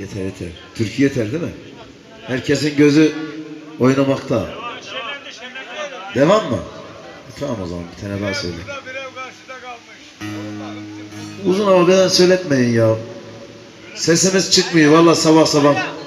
Yeter yeter. Türkiye yeter değil mi? Herkesin gözü oynamakta. Devam mı? Tamam o zaman bir tane daha söyle. Uzun havadan söyletmeyin ya. Sesimiz çıkmıyor valla sabah sabah.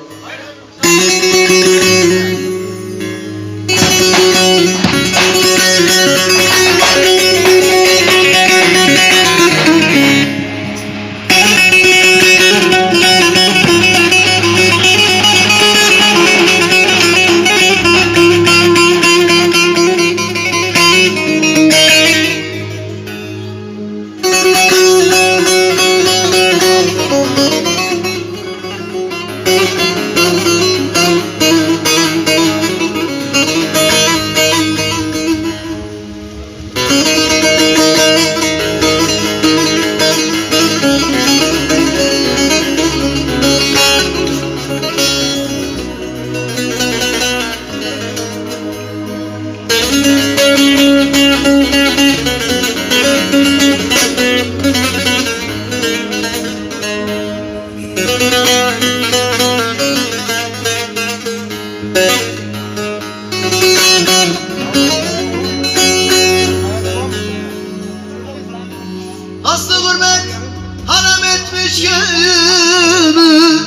Gönlümü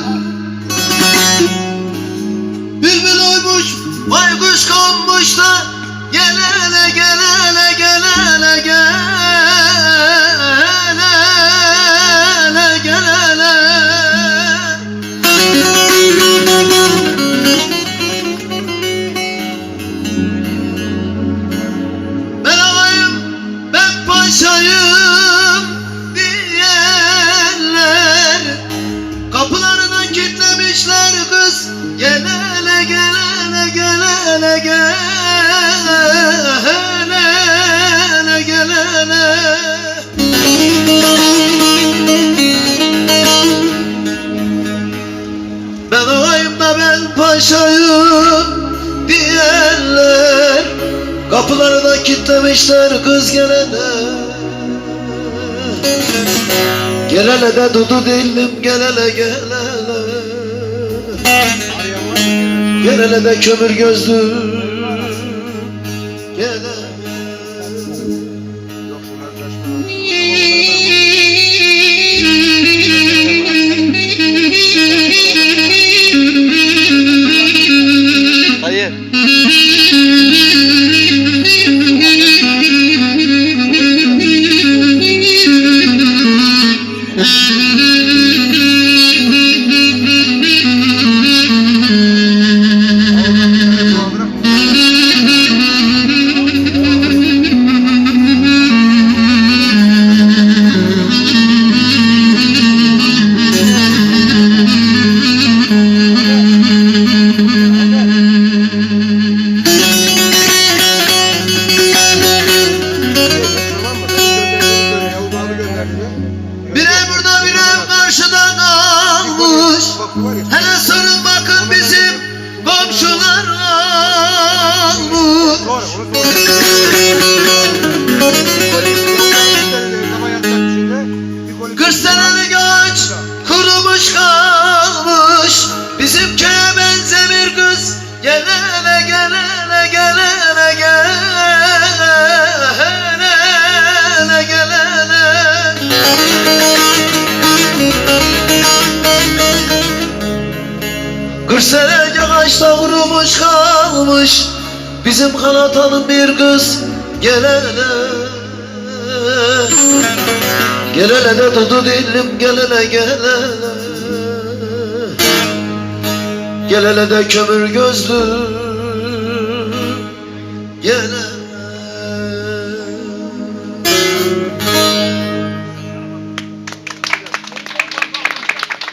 Bülbül uymuş, baykuş konmuş da Gel hele gel hele ben paşayım diyenler Kapıları da kilitlemişler kız gelene Gel hele de dudu dilim gel hele gel hele Gel hele de kömür gözlü Gel hele Hayır. Hele sorun bakın bizim komşular almış Kırk senelik ağaçta kurumuş kalmış. Bizim kanatanın bir kız Gel hele Gel hele de dudu dilim gel hele gel hele Gel hele de kömür gözlü Gel hele